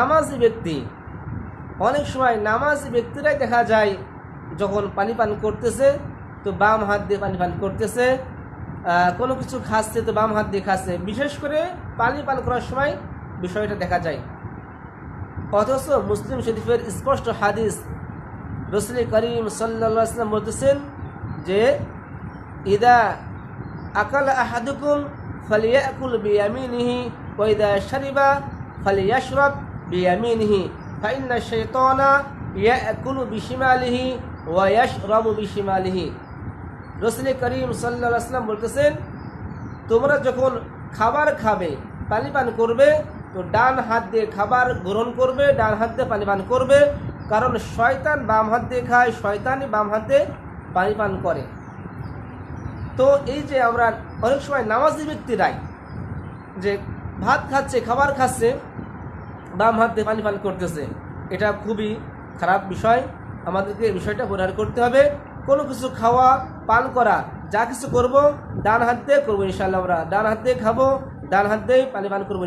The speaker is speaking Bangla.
নামাজি ব্যক্তি, অনেক সময় নামাজি ব্যক্তিরাই দেখা যায় যখন পানি পান করতেছে, তো বাম হাত দিয়ে পানি পান করতেছে কোনো কিছু খাচ্ছে তো বাম হাত দিয়ে খাচ্ছে। বিশেষ করে পানি পান করার সময় বিষয়টা দেখা যায়। অথচ মুসলিম শরীফের স্পষ্ট হাদিস রসুল করিম সাল্লাম বলতেছেন যে, ইদা আকাল আহাদুকুম ফালিয়াকুল বিয়ামিনিহি ওয়াইদা শারিবা ফালিয়াশরাব। বিয়ামিনিহি ফাইন্না শাইতানা ইয়াকুলু বিশিমালিহি ওয়া ইয়াশরাবু বিশিমালিহি রসুল করিম সাল্লাহ আসলাম বলতেছেন, তোমরা যখন খাবার খাবে পানি পান করবে, তো ডান হাত দিয়ে খাবার গ্রহণ করবে, ডান হাত দিয়ে পানি পান করবে, কারণ শয়তান বাম হাত দিয়ে খায়, শয়তানই বাম হাত পানি পান করে। তো এই যে আমরা অনেক সময় নামাজি ব্যক্তিরাই যে ভাত খাচ্ছে, খাবার খাচ্ছে বাম হাত দিয়ে পানি পান করতেছে। এটা খুবই খারাপ বিষয়। আমাদেরকে এই বিষয়টা পরিহার করতে হবে। কোনো কিছু খাওয়া, পান করা, যা কিছু করব, ডান হাত দিয়ে করব ইনশাল্লাহ আমরা। ডান হাত দিয়ে খাব, ডান হাত দিয়ে পানি পান করব।